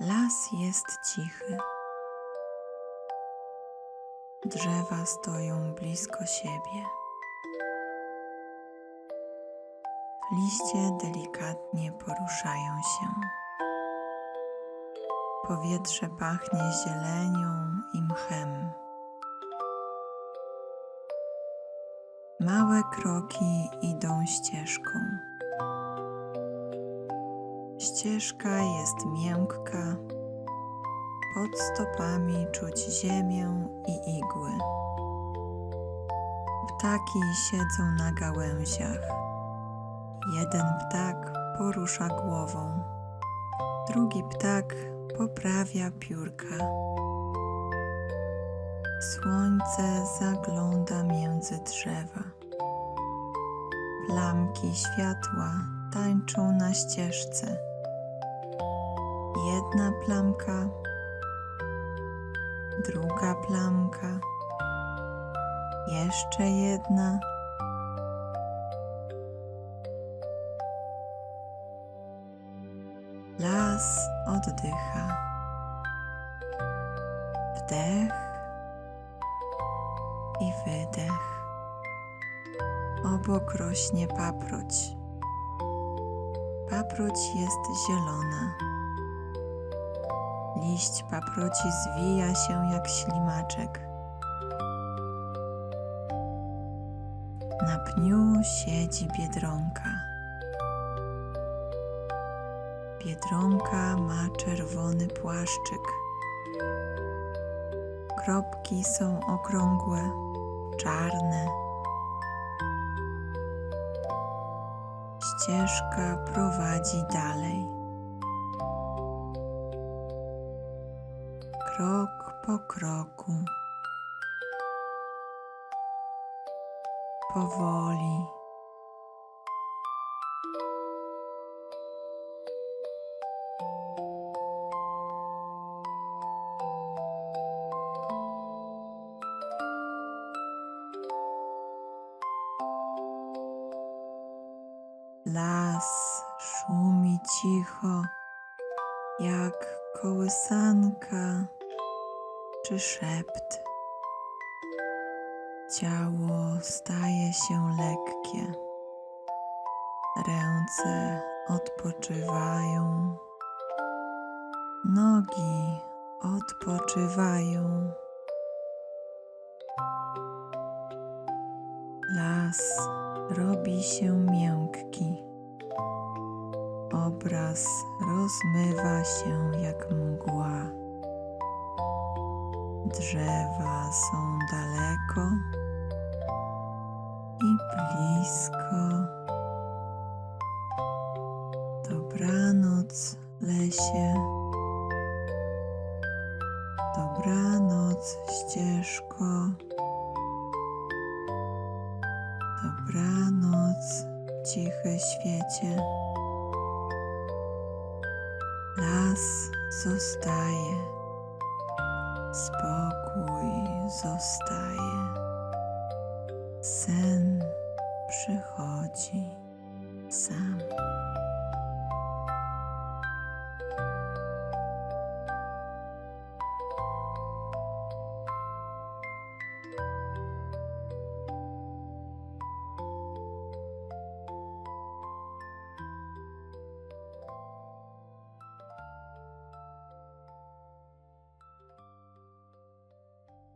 Las jest cichy. Drzewa stoją blisko siebie. Liście delikatnie poruszają się. Powietrze pachnie zielenią i mchem. Małe kroki idą ścieżką. Ścieżka jest miękka, pod stopami czuć ziemię i igły. Ptaki siedzą na gałęziach. Jeden ptak porusza głową, drugi ptak poprawia piórka. Słońce zagląda między drzewa. Plamki światła tańczą na ścieżce. Jedna plamka, druga plamka, jeszcze jedna. Las oddycha. Wdech i wydech. Obok rośnie paproć. Paproć jest zielona. Liść paproci zwija się jak ślimaczek. Na pniu siedzi biedronka. Biedronka ma czerwony płaszczyk. Kropki są okrągłe, czarne. Ścieżka prowadzi dalej. Krok po kroku. Powoli. Las szumi cicho, jak kołysanka czy szept. Ciało staje się lekkie, ręce odpoczywają, nogi odpoczywają. Las robi się miękki. Obraz rozmywa się jak mgła. Drzewa są daleko i blisko. Dobranoc, lesie. Dobranoc, ścieżko. Dobranoc, cichy świecie. Las zostaje, spokój zostaje, sen przychodzi sam.